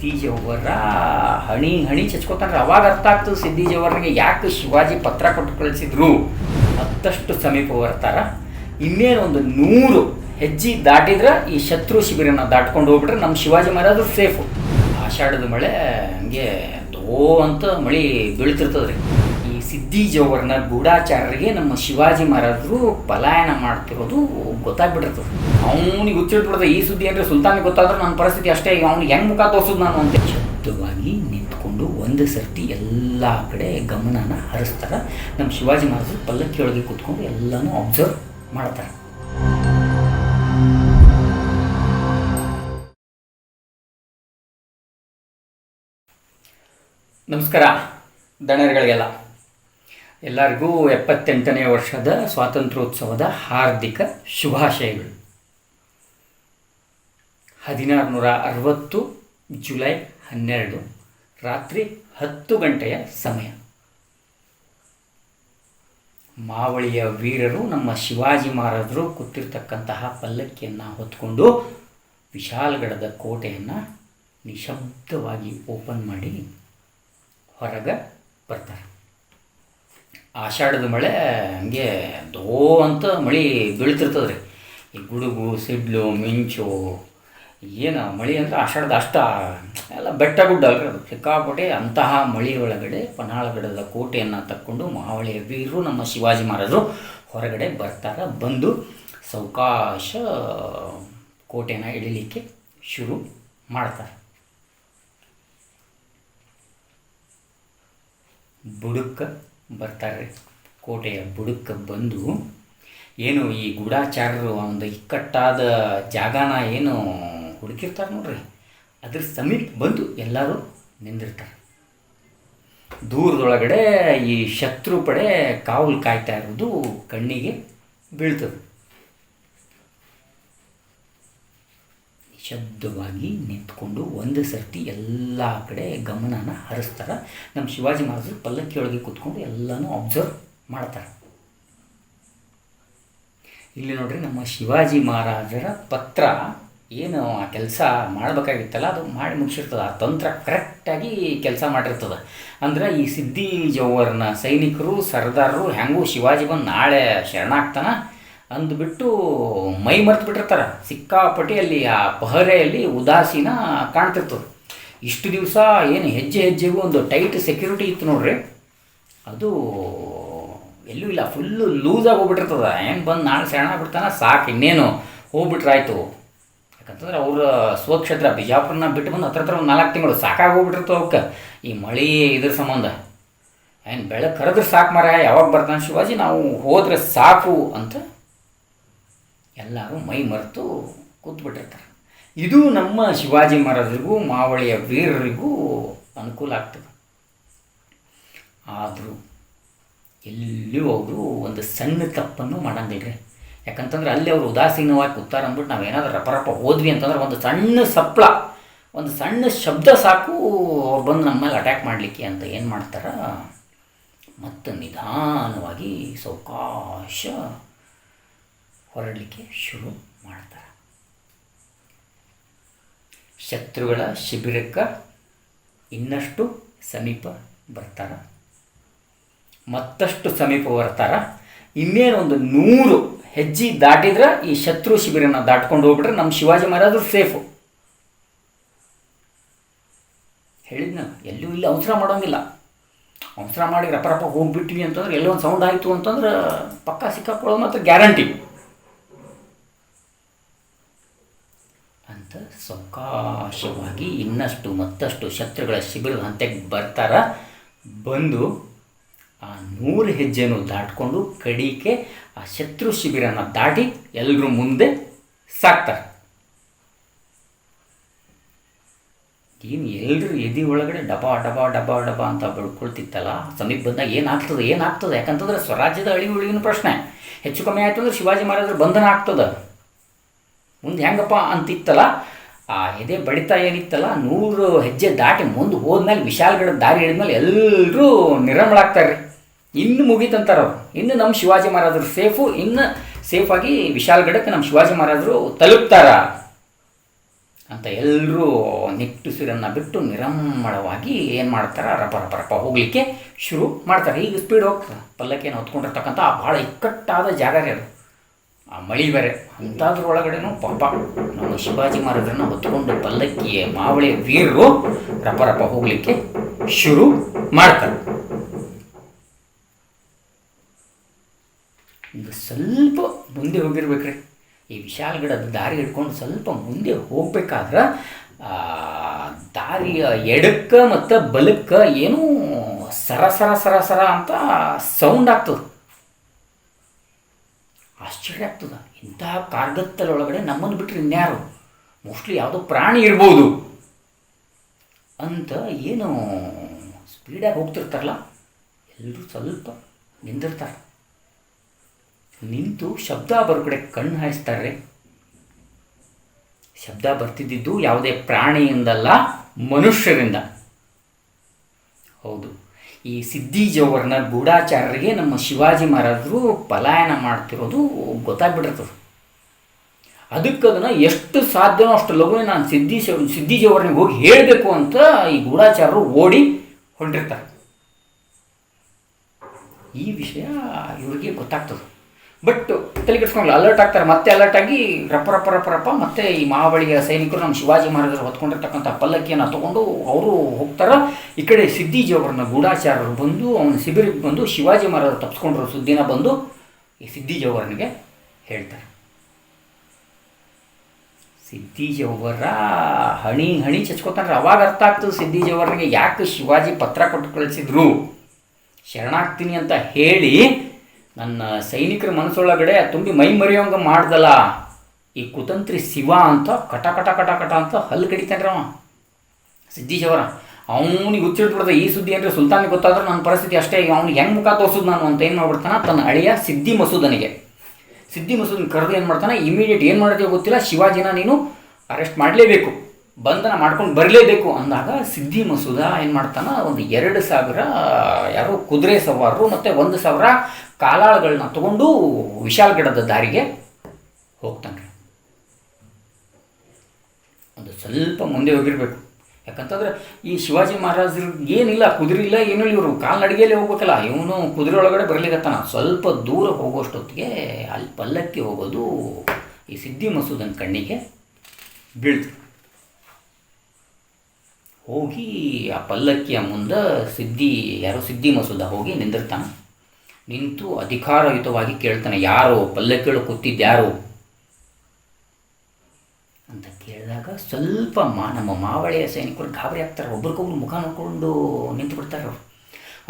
ಸಿದ್ದಿ ಜವರ ಹಣಿ ಹಣಿ ಚಚ್ಕೋತಾನ್ರಿ. ಅವಾಗ ಅರ್ಥ ಆಗ್ತದೆ ಸಿದ್ದಿ ಯಾಕೆ ಶಿವಾಜಿ ಪತ್ರ ಕೊಟ್ಟು ಕಳಿಸಿದ್ರು. ಮತ್ತಷ್ಟು ಸಮೀಪ ಬರ್ತಾರ. ಇನ್ನೇನು ಒಂದು ನೂರು ಹೆಜ್ಜೆ ದಾಟಿದ್ರೆ ಈ ಶತ್ರು ಶಿಬಿರನ ದಾಟ್ಕೊಂಡು ಹೋಗ್ಬಿಟ್ರೆ ನಮ್ಮ ಶಿವಾಜಿ ಮಹಾರಾಜರು ಸೇಫು. ಆಷಾಢದ ಮಳೆ ಹಂಗೆ ದೋ ಅಂತ ಮಳೆ ಬೀಳ್ತಿರ್ತದ್ರಿ. ಈ ಗೂಢಾಚಾರ್ಯರಿಗೆ ನಮ್ಮ ಶಿವಾಜಿ ಮಹಾರಾಜರು ಪಲಾಯನ ಮಾಡ್ತಿರೋದು ಗೊತ್ತಾಗ್ಬಿಟ್ಟಿರ್ತದೆ. ಅವನಿಗೆ ಗೊತ್ತಿಟ್ಬಿಡ್ತದೆ ಈ ಸುದ್ದಿ ಅಂದರೆ ಸುಲ್ತಾನಿಗೆ ಗೊತ್ತಾದ್ರೆ ನನ್ನ ಪರಿಸ್ಥಿತಿ ಅಷ್ಟೇ ಅವ್ನಿಗೆ ಹೆಂಗೆ ಮುಖ ತೋರಿಸೋದು ನಾನು ಅಂತ. ಶುದ್ಧವಾಗಿ ನಿಂತ್ಕೊಂಡು ಒಂದು ಸರ್ತಿ ಎಲ್ಲ ಕಡೆ ಗಮನನ ಹರಿಸ್ತಾರೆ. ನಮ್ಮ ಶಿವಾಜಿ ಮಹಾರಾಜರು ಪಲ್ಲಕ್ಕಿ ಒಳಗೆ ಕೂತ್ಕೊಂಡು ಎಲ್ಲನೂ ಅಬ್ಸರ್ವ್ ಮಾಡ್ತಾರೆ. ನಮಸ್ಕಾರ ದಣರಿಗಳಿಗೆಲ್ಲ ಎಲ್ಲರಿಗೂ ಎಪ್ಪತ್ತೆಂಟನೇ ವರ್ಷದ ಸ್ವಾತಂತ್ರ್ಯೋತ್ಸವದ ಹಾರ್ದಿಕ ಶುಭಾಶಯಗಳು. ಹದಿನಾರು ನೂರ ಅರವತ್ತು ಜುಲೈ ಹನ್ನೆರಡು, ರಾತ್ರಿ ಹತ್ತು ಗಂಟೆಯ ಸಮಯ. ಮಾವಳಿಯ ವೀರರು ನಮ್ಮ ಶಿವಾಜಿ ಮಹಾರಾಜರು ಕೂತಿರ್ತಕ್ಕಂತಹ ಪಲ್ಲಕ್ಕಿಯನ್ನು ಹೊತ್ಕೊಂಡು ವಿಶಾಲಗಡದ ಕೋಟೆಯನ್ನು ನಿಶಬ್ದವಾಗಿ ಓಪನ್ ಮಾಡಿ ಹೊರಗೆ ಬರ್ತಾರೆ. ಆಷಾಢದ ಮಳೆ ಹಂಗೆ ದೋ ಅಂತ ಮಳೆ ಬೀಳ್ತಿರ್ತದೆ ರೀ ಈ ಗುಡುಗು, ಸಿಡ್ಲು, ಮಿಂಚು, ಏನು ಮಳೆ ಅಂದ್ರೆ ಆಷಾಢದ ಅಷ್ಟ, ಎಲ್ಲ ಬೆಟ್ಟ ಗುಡ್ಡ ಅಲ್ರಿ ಅದು. ಸಿಕ್ಕಾಪಟ್ಟೆ ಅಂತಹ ಮಳೆ ಒಳಗಡೆ ಪನಾಳಗಡದ ಕೋಟೆಯನ್ನು ತಕ್ಕೊಂಡು ಮಹಾವಳಿ ವೀರರು ನಮ್ಮ ಶಿವಾಜಿ ಮಹಾರಾಜರು ಹೊರಗಡೆ ಬರ್ತಾರೆ, ಬಂದು ಸೌಕಾಶ ಕೋಟೆನ ಇಳಿಲಿಕ್ಕೆ ಶುರು ಮಾಡ್ತಾರೆ. ಬುಡಕ್ಕೆ ಬರ್ತಾರೆ ಕೋಟೆಯ ಬುಡಕ್ಕೆ ಬಂದು ಏನು ಈ ಗೂಢಾಚಾರರು ಒಂದು ಇಕ್ಕಟ್ಟಾದ ಜಾಗನ ಏನು ಹುಡುಕಿರ್ತಾರೆ ನೋಡ್ರಿ. ಅದ್ರ ಸಮೀಪ ಬಂದು ಎಲ್ಲರೂ ನಿಂದಿರ್ತಾರೆ. ದೂರದೊಳಗಡೆ ಈ ಶತ್ರು ಪಡೆ ಕಾವಲು ಕಾಯ್ತಾ ಇರೋದು ಕಣ್ಣಿಗೆ ಬೀಳ್ತದೆ. ನಿಶಬ್ದವಾಗಿ ನಿಂತ್ಕೊಂಡು ಒಂದು ಸರ್ತಿ ಎಲ್ಲ ಕಡೆ ಗಮನನ ಹರಿಸ್ತಾರೆ. ನಮ್ಮ ಶಿವಾಜಿ ಮಹಾರಾಜರು ಪಲ್ಲಕ್ಕಿಯೊಳಗೆ ಕೂತ್ಕೊಂಡು ಎಲ್ಲನೂ ಅಬ್ಸರ್ವ್ ಮಾಡ್ತಾರೆ. ಇಲ್ಲಿ ನೋಡ್ರಿ ನಮ್ಮ ಶಿವಾಜಿ ಮಹಾರಾಜರ ಪತ್ರ ಏನು ಆ ಕೆಲಸ ಮಾಡಬೇಕಾಗಿತ್ತಲ್ಲ, ಅದು ಮಾಡಿ ಮುಗಿಸಿರ್ತದೆ. ಆ ತಂತ್ರ ಕರೆಕ್ಟಾಗಿ ಕೆಲಸ ಮಾಡಿರ್ತದೆ. ಅಂದ್ರೆ ಈ ಸಿದ್ದಿ ಜೌವರ್ನ ಸೈನಿಕರು, ಸರ್ದಾರರು ಹೆಂಗೂ ಶಿವಾಜಿ ಬಂದು ನಾಳೆ ಶರಣಾಗ್ತಾನ. ಅಂದ್ಬಿಟ್ಟು ಮೈ ಮರ್ತು ಬಿಟ್ಟಿರ್ತಾರೆ ಸಿಕ್ಕಾಪಟ್ಟೆ ಅಲ್ಲಿ ಆ ಪಹರೆಯಲ್ಲಿ ಉದಾಸೀನ ಕಾಣ್ತಿರ್ತದೆ. ಇಷ್ಟು ದಿವಸ ಏನು ಹೆಜ್ಜೆ ಹೆಜ್ಜೆಗೂ ಒಂದು ಟೈಟ್ ಸೆಕ್ಯೂರಿಟಿ ಇತ್ತು ನೋಡ್ರಿ. ಅದು ಎಲ್ಲೂ ಇಲ್ಲ, ಫುಲ್ಲು ಲೂಸಾಗಿ ಹೋಗ್ಬಿಟ್ಟಿರ್ತದೆ ಏನು ಬಂದು ನಾಳೆ ಶರಣ ಬಿಡ್ತಾನೆ ಸಾಕು, ಇನ್ನೇನು? ಹೋಗ್ಬಿಟ್ರಾಯ್ತು ಯಾಕಂತಂದ್ರೆ ಅವ್ರ ಸ್ವಕ್ಷೇತ್ರ ಬಿಜಾಪುರನ ಬಿಟ್ಟು ಬಂದು ಹತ್ರ ಹತ್ರ ಒಂದು ನಾಲ್ಕು ತಿಂಗಳು ಸಾಕಾಗಿ ಹೋಗ್ಬಿಟ್ಟಿರ್ತವೆ ಅವಕ್ಕೆ ಈ ಮಳೆ ಇದ್ರ ಸಂಬಂಧ. ಏನು ಬೆಳಗ್ಗೆ ಕರೆದ್ರೆ ಸಾಕು ಮರ ಯಾವಾಗ ಬರ್ತಾನೆ ಶಿವಾಜಿ? ನಾವು ಹೋದರೆ ಸಾಕು ಅಂತ ಎಲ್ಲರೂ ಮೈ ಮರೆತು ಕೂತ್ಬಿಟ್ಟಿರ್ತಾರೆ. ಇದು ನಮ್ಮ ಶಿವಾಜಿ ಮಹಾರಾಜರಿಗೂ, ಮಾವಳಿಯ ವೀರರಿಗೂ ಅನುಕೂಲ ಆಗ್ತದೆ. ಆದರೂ ಎಲ್ಲಿಯೂ ಅವರು ಒಂದು ಸಣ್ಣ ತಪ್ಪನ್ನು ಮಾಡಂಗಿಲ್ರಿ. ಯಾಕಂತಂದ್ರೆ ಅಲ್ಲಿ ಅವರು ಉದಾಸೀನವಾಗಿ ಕೂತಾರ ಅಂದ್ಬಿಟ್ಟು ನಾವೇನಾದ್ರೂ ರಪರಪ ಹೋದ್ವಿ ಅಂತಂದ್ರೆ ಒಂದು ಸಣ್ಣ ಸಪ್ಳ, ಒಂದು ಸಣ್ಣ ಶಬ್ದ ಸಾಕು ಅವ್ರು ಬಂದು ನಮ್ಮ ಮೇಲೆ ಅಟ್ಯಾಕ್ ಮಾಡಲಿಕ್ಕೆ ಅಂತ ಏನು ಮಾಡ್ತಾರೆ? ಮತ್ತು ನಿಧಾನವಾಗಿ ಸಾವಕಾಶ ಹೊರಡಲಿಕ್ಕೆ ಶುರು ಮಾಡ್ತಾರೆ. ಶತ್ರುಗಳ ಶಿಬಿರಕ್ಕೆ ಇನ್ನಷ್ಟು ಸಮೀಪ ಬರ್ತಾರ. ಮತ್ತಷ್ಟು ಸಮೀಪ ಬರ್ತಾರ. ಇನ್ನೇನೊಂದು ನೂರು ಹೆಜ್ಜೆ ದಾಟಿದ್ರೆ ಈ ಶತ್ರು ಶಿಬಿರನ ದಾಟ್ಕೊಂಡು ಹೋಗ್ಬಿಟ್ರೆ ನಮ್ಮ ಶಿವಾಜಿ ಮಹಾರಾಜರು ಸೇಫು. ಹೇಳಿದ್ನ, ಎಲ್ಲೂ ಇಲ್ಲ ಅವಸರ ಮಾಡೋಂಗಿಲ್ಲ. ಅವಸರ ಮಾಡಿ ರಪ ರಪ ಹೋಗ್ಬಿಟ್ವಿ ಅಂತಂದ್ರೆ ಎಲ್ಲೊಂದು ಸೌಂಡ್ ಆಯಿತು ಅಂತಂದ್ರೆ ಪಕ್ಕ ಸಿಕ್ಕಾಕೊಳ್ಳೋದು ಮಾತ್ರ ಗ್ಯಾರಂಟಿ ಅಂತ ಸಾವಕಾಶವಾಗಿ ಇನ್ನಷ್ಟು ಮತ್ತಷ್ಟು ಶತ್ರುಗಳ ಶಿಬಿರದ ಹಂತಕ್ಕೆ ಬರ್ತಾರ. ಬಂದು ಆ ನೂರು ಹೆಜ್ಜೆನೂ ದಾಟ್ಕೊಂಡು ಕಡಿಕೆ ಆ ಶತ್ರು ಶಿಬಿರನ ದಾಟಿ ಎಲ್ಲರೂ ಮುಂದೆ ಸಾಕ್ತಾರೆ ಏನು ಎಲ್ಲರೂ ಎದಿ ಒಳಗಡೆ ಡಬಾ ಡಬಾ ಡಬಾ ಡಬಾ ಅಂತ ಬೆಳ್ಕೊಳ್ತಿತ್ತಲ್ಲ, ಸಮೀಪ ಬಂದಾಗ ಏನಾಗ್ತದೆ ಏನಾಗ್ತದೆ? ಯಾಕಂತಂದ್ರೆ ಸ್ವರಾಜ್ಯದ ಅಳಿ ಉಳಿವಿನ ಪ್ರಶ್ನೆ. ಹೆಚ್ಚು ಕಮ್ಮಿ ಆಯ್ತು ಅಂದ್ರೆ ಶಿವಾಜಿ ಮಹಾರಾಜರು ಬಂಧನ ಆಗ್ತದೆ. ಮುಂದೆ ಹೆಂಗಪ್ಪ ಅಂತಿತ್ತಲ್ಲ ಆ ಎದೆ ಬಡಿತ ಏನಿತ್ತಲ್ಲ, ನೂರು ಹೆಜ್ಜೆ ದಾಟಿ ಮುಂದೆ ಹೋದ್ಮೇಲೆ ವಿಶಾಲಗಡ ದಾರಿ ಹಿಡಿದ್ಮೇಲೆ ಎಲ್ಲರೂ ನಿರಮಳಾಗ್ತಾರೆ ಇನ್ನು ಮುಗೀತಂತಾರೆ ಅವರು. ಇನ್ನು ನಮ್ಮ ಶಿವಾಜಿ ಮಹಾರಾಜರು ಸೇಫು, ಇನ್ನು ಸೇಫಾಗಿ ವಿಶಾಲಗಡಕ್ಕೆ ನಮ್ಮ ಶಿವಾಜಿ ಮಹಾರಾಜರು ತಲುಪ್ತಾರ. ಅಂತ ಎಲ್ಲರೂ ನಿಟ್ಟುಸಿರನ್ನು ಬಿಟ್ಟು ನಿರಂಬಳವಾಗಿ ಏನು ಮಾಡ್ತಾರೆ? ರಪ ರಪ ರಪ ಹೋಗಲಿಕ್ಕೆ ಶುರು ಮಾಡ್ತಾರೆ. ಈಗ ಸ್ಪೀಡ್ ಹೋಗ್ತಾರೆ ಪಲ್ಲಕ್ಕೇನು ಹೊತ್ಕೊಂಡಿರ್ತಕ್ಕಂಥ ಭಾಳ ಇಕ್ಕಟ್ಟಾದ ಜಾಗ ರೀ ಅದು. ಆ ಮಳಿ ಬೇರೆ ಅಂಥದ್ರೊಳಗಡೆನೂ ಪಾಪ, ನಮ್ಮ ಶಿವಾಜಿ ಮಹಾರಾಜರನ್ನ ಹೊತ್ಕೊಂಡು ಪಲ್ಲಕ್ಕಿಯ ಮಾವಳಿ ವೀರರು ರಪ ರಪ ಹೋಗಲಿಕ್ಕೆ ಶುರು ಮಾಡ್ತಾರೆ. ಈಗ ಸ್ವಲ್ಪ ಮುಂದೆ ಹೋಗಿರ್ಬೇಕ್ರಿ. ಈ ವಿಶಾಲಗಡದ ದಾರಿ ಹಿಡ್ಕೊಂಡು ಸ್ವಲ್ಪ ಮುಂದೆ ಹೋಗ್ಬೇಕಾದ್ರೆ ದಾರಿಯ ಎಡಕ್ಕೆ ಮತ್ತು ಬಲಕ್ಕೆ ಏನೂ ಸರ ಸರ ಸರ ಸರ ಅಂತ ಸೌಂಡ್ ಆಗ್ತದೆ. ಆಶ್ಚರ್ಯ ಆಗ್ತದೆ ಇಂತಹ ಕಾರ್ಗತ್ತಲೊಳಗಡೆ ನಮ್ಮನ್ನು ಬಿಟ್ಟರೆ ಇನ್ಯಾರು? ಮೋಸ್ಟ್ಲಿ ಯಾವುದೋ ಪ್ರಾಣಿ ಇರ್ಬೋದು. ಅಂತ ಏನು ಸ್ಪೀಡಾಗಿ ಹೋಗ್ತಿರ್ತಾರಲ್ಲ ಎಲ್ಲರೂ ಸ್ವಲ್ಪ ನಿಂದಿರ್ತಾರೆ. ನಿಂತು ಶಬ್ದ ಬರೋ ಕಡೆ ಕಣ್ಣು ಹಾಯಿಸ್ತಾರೆ ಶಬ್ದ ಬರ್ತಿದ್ದಿದ್ದು ಯಾವುದೇ ಪ್ರಾಣಿಯಿಂದಲ್ಲ, ಮನುಷ್ಯರಿಂದ. ಹೌದು. ಈ ಸಿದ್ಧಿ ಜವರ್ನ ಗೂಢಾಚಾರರಿಗೆ ನಮ್ಮ ಶಿವಾಜಿ ಮಹಾರಾಜರು ಪಲಾಯನ ಮಾಡ್ತಿರೋದು ಗೊತ್ತಾಗ್ಬಿಟ್ಟಿರ್ತದೆ. ಅದಕ್ಕೆ ಅದನ್ನು ಎಷ್ಟು ಸಾಧ್ಯನೋ ಅಷ್ಟು ಲಘುವೆ ನಾನು ಸಿದ್ದಿ ಸಿದ್ದಿ ಜೌವರ್ನಿಗೆ ಹೋಗಿ ಹೇಳಬೇಕು ಅಂತ ಈ ಗೂಢಾಚಾರರು ಓಡಿ ಹೊಂಟಿರ್ತಾರೆ. ಈ ವಿಷಯ ಇವರಿಗೆ ಗೊತ್ತಾಗ್ತದೆ. ಬಟ್ ತಲೆ ಕೆಡ್ಸ್ಕೊಂಡ್ಲ ಅಲರ್ಟ್ ಆಗ್ತಾರೆ. ಮತ್ತೆ ಅಲರ್ಟ್ ಆಗಿ ರಪ್ಪ ರಪ್ಪ ರಪ್ಪ ರಪ್ಪ, ಮತ್ತೆ ಈ ಮಹಾಬಳಿಯ ಸೈನಿಕರು ನಮ್ಮ ಶಿವಾಜಿ ಮಹಾರಾಜರು ಹೊತ್ಕೊಂಡಿರ್ತಕ್ಕಂಥ ಪಲ್ಲಕ್ಕಿಯನ್ನು ತಗೊಂಡು ಅವರು ಹೋಗ್ತಾರ. ಈ ಕಡೆ ಸಿದ್ದಿಜಿಯವರನ್ನ ಗೂಢಾಚಾರರು ಬಂದು, ಅವನ ಶಿಬಿರಕ್ಕೆ ಬಂದು ಶಿವಾಜಿ ಮಹಾರಾಜರು ತಪ್ಪಿಸ್ಕೊಂಡಿರೋ ಸುದ್ದಿನ ಬಂದು ಈ ಸಿದ್ದಿಜಿಯವರನಿಗೆ ಹೇಳ್ತಾರೆ. ಸಿದ್ದಿಜವರ ಹಣಿ ಹಣಿ ಚಚ್ಕೋತಾನೆ ಅವಾಗ ಅರ್ಥ ಆಗ್ತದೆ ಸಿದ್ದಿಜಿ ಅವರಿಗೆ ಯಾಕೆ ಶಿವಾಜಿ ಪತ್ರ ಕೊಟ್ಟು ಕಳಿಸಿದ್ರು. ಶರಣಾಗ್ತೀನಿ ಅಂತ ಹೇಳಿ ನನ್ನ ಸೈನಿಕರ ಮನಸ್ಸೊಳಗಡೆ ತುಂಬಿ ಮೈ ಮರೆಯೋಂಗ ಮಾಡ್ದಲ್ಲ. ಈ ಕುತಂತ್ರಿ ಶಿವ ಅಂತ ಕಟ ಕಟ ಕಟ ಕಟ ಅಂತ ಹಲ್ಲು ಕಡಿತಾನ್ರಿ ಅವ. ಅವರ, ಅವನಿಗೆ ಹುಚ್ಚಿಡ್ಬಿಡ್ದ ಈ ಸುದ್ದಿ ಅಂದರೆ ಸುಲ್ತಾನಿಗೆ ಗೊತ್ತಾದ್ರೆ ನನ್ನ ಪರಿಸ್ಥಿತಿ ಅಷ್ಟೇ. ಈಗ ಅವ್ನಿಗೆ ಹೆಂಗೆ ಮುಖ ತೋರಿಸೋದು ನಾನು ಅಂತ ಏನು ಮಾಡ್ಬಿಡ್ತಾನೆ? ತನ್ನ ಅಳಿಯ ಸಿದ್ದಿ ಮಸೂದನಿಗೆ. ಸಿದ್ಧಿ ಮಸೂದನ್ ಕರೆದು ಏನು ಮಾಡ್ತಾನೆ? ಇಮಿಡಿಯೇಟ್ ಏನು ಮಾಡೋದೇ ಗೊತ್ತಿಲ್ಲ, ಶಿವಾಜಿನ ನೀನು ಅರೆಸ್ಟ್ ಮಾಡಲೇಬೇಕು. ಬಂಧನ ಮಾಡ್ಕೊಂಡು ಬರಲೇಬೇಕು ಅಂದಾಗ ಸಿದ್ಧಿ ಮಸೂದ ಏನು ಮಾಡ್ತಾನ? ಒಂದು ಎರಡು ಸಾವಿರ, ಯಾರೋ ಕುದುರೆ ಸವಾರರು ಮತ್ತು ಒಂದು ಸಾವಿರ ಕಾಲಾಳುಗಳನ್ನ ತಗೊಂಡು ವಿಶಾಲಗಡದ ದಾರಿಗೆ ಹೋಗ್ತಾನೆ ಅದು ಸ್ವಲ್ಪ ಮುಂದೆ ಹೋಗಿರಬೇಕು. ಯಾಕಂತಂದ್ರೆ ಈ ಶಿವಾಜಿ ಮಹಾರಾಜರಿಗೆ ಏನಿಲ್ಲ, ಕುದುರೆ ಇಲ್ಲ, ಏನು ಇಲ್ಲ, ಇವರು ಕಾಲ್ನಡಿಗೆಯಲ್ಲಿ ಹೋಗ್ಬೇಕಲ್ಲ. ಇವನು ಕುದುರೆ ಒಳಗಡೆ ಬರಲಿಕ್ಕತ್ತಾನ ಸ್ವಲ್ಪ ದೂರ ಹೋಗೋಷ್ಟೊತ್ತಿಗೆ ಅಲ್ಲಿ ಪಲ್ಲಕ್ಕಿ ಹೋಗೋದು ಈ ಸಿದ್ಧಿ ಮಸೂದನ ಕಣ್ಣಿಗೆ ಬೀಳ್ತು. ಹೋಗಿ ಆ ಪಲ್ಲಕ್ಕಿಯ ಮುಂದೆ ಸಿದ್ಧಿ, ಯಾರೋ ಸಿದ್ಧಿ ಮಸೂದ ಹೋಗಿ ನಿಂದಿರ್ತಾನೆ. ನಿಂತು ಅಧಿಕಾರಯುತವಾಗಿ ಕೇಳ್ತಾನೆ, ಯಾರು ಪಲ್ಲಕ್ಕಿಗಳು ಕೂತಿದ್ದು ಯಾರು? ಅಂತ ಕೇಳಿದಾಗ ಸ್ವಲ್ಪ ಮಾ, ನಮ್ಮ ಮಾವಳಿಯ ಸೈನಿಕರು ಗಾಬರಿ ಆಗ್ತಾರೆ. ಒಬ್ರಿಗೊಬ್ರು ಮುಖ ನೋಡ್ಕೊಂಡು ನಿಂತು ಬಿಡ್ತಾರೆ ಅವರು.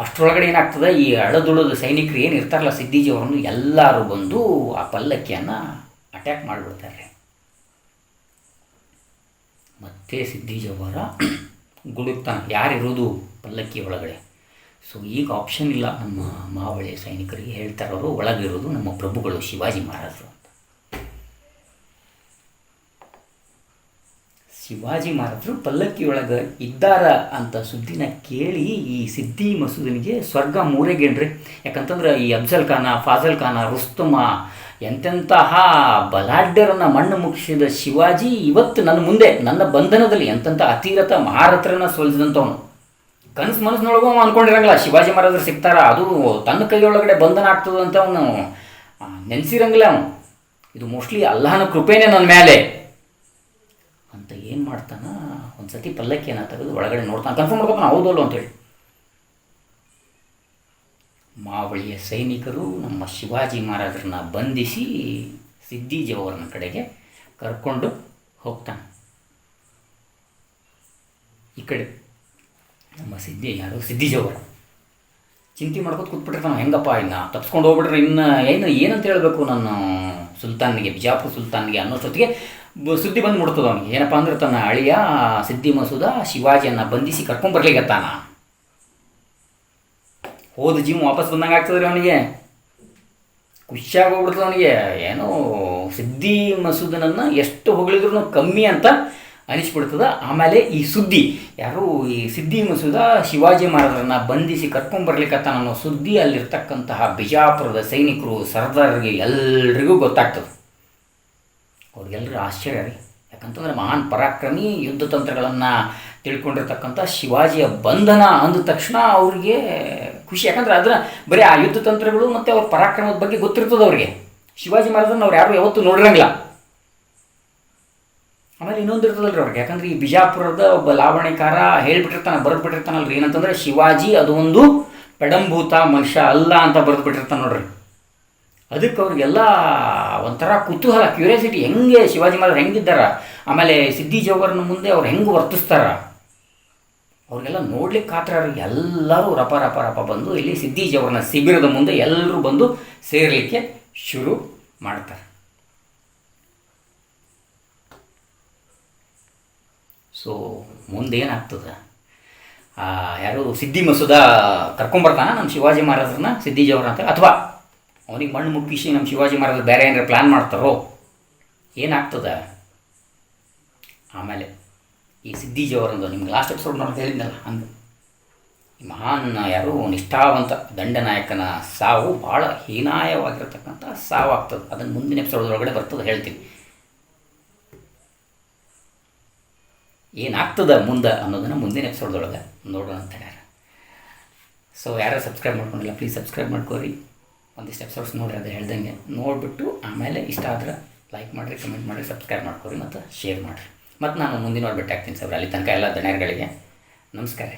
ಅಷ್ಟರೊಳಗಡೆ ಏನಾಗ್ತದೆ, ಈ ಅಳದುಳದ ಸೈನಿಕರು ಏನು ಇರ್ತಾರಲ್ಲ ಸಿದ್ಧಿಜಿಯವರನ್ನು ಎಲ್ಲರೂ ಬಂದು ಆ ಪಲ್ಲಕ್ಕಿಯನ್ನು ಅಟ್ಯಾಕ್ ಮಾಡಿಬಿಡ್ತಾರೆ. ಮತ್ತೆ ಸಿದ್ದಿಜವರ ಗುಡುಕ್ತಾನೆ ಯಾರಿರೋದು ಪಲ್ಲಕ್ಕಿ ಒಳಗಡೆ. ಸೊ ಈಗ ಆಪ್ಷನ್ ಇಲ್ಲ. ನಮ್ಮ ಮಾವಳಿಯ ಸೈನಿಕರಿಗೆ ಹೇಳ್ತಾರವರು ಒಳಗಿರೋದು ನಮ್ಮ ಪ್ರಭುಗಳು ಶಿವಾಜಿ ಮಹಾರಾಜರು ಅಂತ. ಶಿವಾಜಿ ಮಹಾರಾಜರು ಪಲ್ಲಕ್ಕಿಯೊಳಗೆ ಇದ್ದಾರ ಅಂತ ಸುದ್ದಿನ ಕೇಳಿ ಈ ಸಿದ್ದಿ ಮಸೂದನಿಗೆ ಸ್ವರ್ಗ ಮೂರೇಗೇನ್ರಿ ಯಾಕಂತಂದ್ರೆ ಈ ಅಫ್ಜಲ್ ಖಾನ, ಫಾಜಲ್ ಖಾನ, ರುಸ್ತಮ ಎಂತೆಂತಹ ಬಲಾಢ್ಯರನ್ನು ಮಣ್ಣು ಮುಗಿಸಿದ ಶಿವಾಜಿ ಇವತ್ತು ನನ್ನ ಮುಂದೆ, ನನ್ನ ಬಂಧನದಲ್ಲಿ ಎಂತೆಂಥ ಅತಿರಥ ಮಹಾರಥರನ್ನ ಸೋಲಿಸಿದಂಥವನು. ಕನಸು ಮನಸ್ಸಿನೊಳಗೂ ಅವ ಅನ್ಕೊಂಡಿರಂಗಿಲ್ಲ. ಶಿವಾಜಿ ಮಹಾರಾಜರು ಸಿಗ್ತಾರ? ಅದು ತನ್ನ ಕೈಯೊಳಗಡೆ ಬಂಧನ ಆಗ್ತದೆ ಅಂತ ಅವನು ನೆನೆಸಿರಂಗಿಲ್ಲ ಅವನು. ಇದು ಮೋಸ್ಟ್ಲಿ ಅಲ್ಲಹನ ಕೃಪೆನೇ ನನ್ನ ಮೇಲೆ ಅಂತ ಏನು ಮಾಡ್ತಾನ? ಒಂದು ಸತಿ ಪಲ್ಲಕ್ಕಿಯನ್ನು ಒಳಗಡೆ ನೋಡ್ತಾನೆ. ಕನ್ಫರ್ಮ್ ಮಾಡ್ಕೊತಾನೆ, ಹೌದಲ್ಲ ಅಂತೇಳಿ ಮಾವಳಿಯ ಸೈನಿಕರು ನಮ್ಮ ಶಿವಾಜಿ ಮಹಾರಾಜರನ್ನ ಬಂಧಿಸಿ ಸಿದ್ದಿಜವರನ ಕಡೆಗೆ ಕರ್ಕೊಂಡು ಹೋಗ್ತಾನೆ. ಈ ಕಡೆ ನಮ್ಮ ಸಿದ್ದಿ ಯಾರು? ಸಿದ್ದಿಜವರ ಚಿಂತೆ ಮಾಡ್ಕೊತ ಕೂತ್ಬಿಟ್ಟಿರ್ತಾನೆ ಹೆಂಗಪ್ಪ ಇನ್ನು? ತಪ್ಸ್ಕೊಂಡು ಹೋಗ್ಬಿಟ್ರೆ ಇನ್ನು ಏನು, ಏನಂತ ಹೇಳಬೇಕು ನಾನು ಸುಲ್ತಾನ್ಗೆ ಬಿಜಾಪುರ ಸುಲ್ತಾನ್ಗೆ ಅನ್ನೋಷ್ಟೊತ್ತಿಗೆ ಸುದ್ದಿ ಬಂದು ಮುಡ್ತದ ಅವನಿಗೆ. ಏನಪ್ಪ ಅಂದ್ರೆ ತನ್ನ ಅಳಿಯ ಸಿದ್ದಿ ಮಸೂದ ಶಿವಾಜಿಯನ್ನು ಬಂಧಿಸಿ ಕರ್ಕೊಂಬರ್ಲಿಕ್ಕತ್ತಾನ ಹೋದ ಜೀವ ವಾಪಸ್ ಬಂದಂಗೆ ಆಗ್ತದ್ರಿ ಅವನಿಗೆ? ಖುಷಿಯಾಗಿ ಹೋಗ್ಬಿಡ್ತದೆ ಅವನಿಗೆ. ಏನೋ ಸಿದ್ದಿ ಮಸೂದನನ್ನು ಎಷ್ಟು ಹೊಗಳಿದ್ರು ಕಮ್ಮಿ ಅಂತ ಅನಿಸ್ಬಿಡ್ತದ. ಆಮೇಲೆ ಈ ಸುದ್ದಿ, ಯಾರು ಈ ಸಿದ್ದಿ ಮಸೂದ ಶಿವಾಜಿ ಮಹಾರಾಜರನ್ನ ಬಂಧಿಸಿ ಕರ್ಕೊಂಬರ್ಲಿಕ್ಕತ್ತಾನ ಅನ್ನೋ ಸುದ್ದಿ ಅಲ್ಲಿರ್ತಕ್ಕಂತಹ ಬಿಜಾಪುರದ ಸೈನಿಕರು, ಸರ್ದಾರರಿಗೆ ಎಲ್ರಿಗೂ ಗೊತ್ತಾಗ್ತದೆ. ಅವ್ರಿಗೆಲ್ಲರೂ ಆಶ್ಚರ್ಯ ರೀ. ಯಾಕಂತಂದ್ರೆ ಮಹಾನ್ ಪರಾಕ್ರಮಿ ಯುದ್ಧ ತಂತ್ರಗಳನ್ನು ತಿಳ್ಕೊಂಡಿರ್ತಕ್ಕಂಥ ಶಿವಾಜಿಯ ಬಂಧನ ಅಂದ ತಕ್ಷಣ ಅವ್ರಿಗೆ ಖುಷಿ. ಯಾಕಂದ್ರೆ ಅದನ್ನ ಬರೀ ಆ ಯುದ್ಧ ತಂತ್ರಗಳು ಮತ್ತು ಅವ್ರ ಪರಾಕ್ರಮದ ಬಗ್ಗೆ ಗೊತ್ತಿರ್ತದೆ ಅವ್ರಿಗೆ. ಶಿವಾಜಿ ಮಹಾರಾಜನ ಅವ್ರು ಯಾರು ಯಾವತ್ತೂ ನೋಡಿರಂಗಿಲ್ಲ. ಆಮೇಲೆ ಇನ್ನೊಂದು ಇರ್ತದಲ್ರಿ ಅವ್ರಿಗೆ. ಯಾಕಂದ್ರೆ ಈ ಬಿಜಾಪುರದ ಒಬ್ಬ ಲಾವಣಿಕಾರ ಹೇಳ್ಬಿಟ್ಟಿರ್ತಾನೆ, ಬರೆದ್ಬಿಟ್ಟಿರ್ತಾನಲ್ರಿ. ಏನಂತಂದ್ರೆ ಶಿವಾಜಿ ಅದು ಒಂದು ಪೆಡಂಭೂತ ಮನುಷ್ಯ ಅಲ್ಲ ಅಂತ ಬರೆದ್ಬಿಟ್ಟಿರ್ತಾನೆ ನೋಡ್ರಿ. ಅದಕ್ಕೆ ಅವ್ರಿಗೆಲ್ಲ ಒಂಥರ ಕುತೂಹಲ, ಕ್ಯೂರಿಯಾಸಿಟಿ. ಹೆಂಗೆ ಶಿವಾಜಿ ಮಹಾರಾಜ್ ಹೆಂಗಿದ್ದಾರ? ಆಮೇಲೆ ಸಿದ್ದಿ ಜೌಗರ್ನ ಮುಂದೆ ಅವ್ರು ಹೆಂಗೆ ವರ್ತಿಸ್ತಾರ? ಅವ್ರಿಗೆಲ್ಲ ನೋಡ್ಲಿಕ್ಕೆ ಕಾತ್ರ ಎಲ್ಲರೂ ರಪ ರಪ ರಪ ಬಂದು ಇಲ್ಲಿ ಸಿದ್ದಿ ಜೌಗರ್ನ ಶಿಬಿರದ ಮುಂದೆ ಎಲ್ಲರೂ ಬಂದು ಸೇರಲಿಕ್ಕೆ ಶುರು ಮಾಡ್ತಾರೆ. ಸೊ ಮುಂದೇನಾಗ್ತದೆ? ಯಾರು ಸಿದ್ಧಿ ಮಸೂದ ಕರ್ಕೊಂಬರ್ತಾನ ನಮ್ಮ ಶಿವಾಜಿ ಮಹಾರಾಜರನ್ನ ಸಿದ್ದಿ ಜವರ ಅಂತ ಅಥವಾ ಅವನಿಗೆ ಮಣ್ಣು ಮುಕ್ಕಿಸಿ ನಮ್ಮ ಶಿವಾಜಿ ಮಹಾರಾಜರು ಬೇರೆ ಏನಾರ ಪ್ಲ್ಯಾನ್ ಮಾಡ್ತಾರೋ? ಏನಾಗ್ತದೆ? ಆಮೇಲೆ ಈ ಸಿದ್ದಿ ಜವರಂದು ನಿಮ್ಗೆ ಲಾಸ್ಟ್ ಎಪಿಸೋಡ್ ನೋಡಿ ಹೇಳಿದ್ನಲ್ಲ, ಹಂಗೆ. ಈ ಮಹಾನ್ ಯಾರು, ನಿಷ್ಠಾವಂತ ದಂಡನಾಯಕನ ಸಾವು ಭಾಳ ಹೀನಾಯವಾಗಿರತಕ್ಕಂಥ ಸಾವು ಆಗ್ತದೆ ಅದನ್ನು ಮುಂದಿನ ಎಪಿಸೋಡ್ ಒಳಗಡೆ ಬರ್ತದೆ, ಹೇಳ್ತೀನಿ. ಏನಾಗ್ತದೆ ಮುಂದೆ ಅನ್ನೋದನ್ನು ಮುಂದಿನ ಎಪಿಸೋಡ್ದೊಳಗೆ ನೋಡೋಣ ಅಂತ ಹೇಳ್ಯಾರ. ಸೊ ಯಾರು ಸಬ್ಸ್ಕ್ರೈಬ್ ಮಾಡ್ಕೊಂಡಿಲ್ಲ ಪ್ಲೀಸ್ ಸಬ್ಸ್ಕ್ರೈಬ್ ಮಾಡ್ಕೋರಿ. ಒಂದಿಷ್ಟು ಎಪಿಸೋಡ್ಸ್ ನೋಡ್ರಿ, ಅದು ಹೇಳ್ದಂಗೆ. ನೋಡಿಬಿಟ್ಟು ಆಮೇಲೆ ಇಷ್ಟ ಆದ್ರೆ ಲೈಕ್ ಮಾಡಿರಿ ಕಮೆಂಟ್ ಮಾಡಿರಿ ಸಬ್ಸ್ಕ್ರೈಬ್ ಮಾಡ್ಕೊರಿ ಮತ್ತು ಶೇರ್ ಮಾಡಿರಿ. ಮತ್ತು ನಾನು ಮುಂದಿನ ಭೇಟಿ ಆಗ್ತೀನಿ ಸರ್. ಅಲ್ಲಿ ತನಕ ಎಲ್ಲ ದಣ್ಯರುಗಳಿಗೆ ನಮಸ್ಕಾರ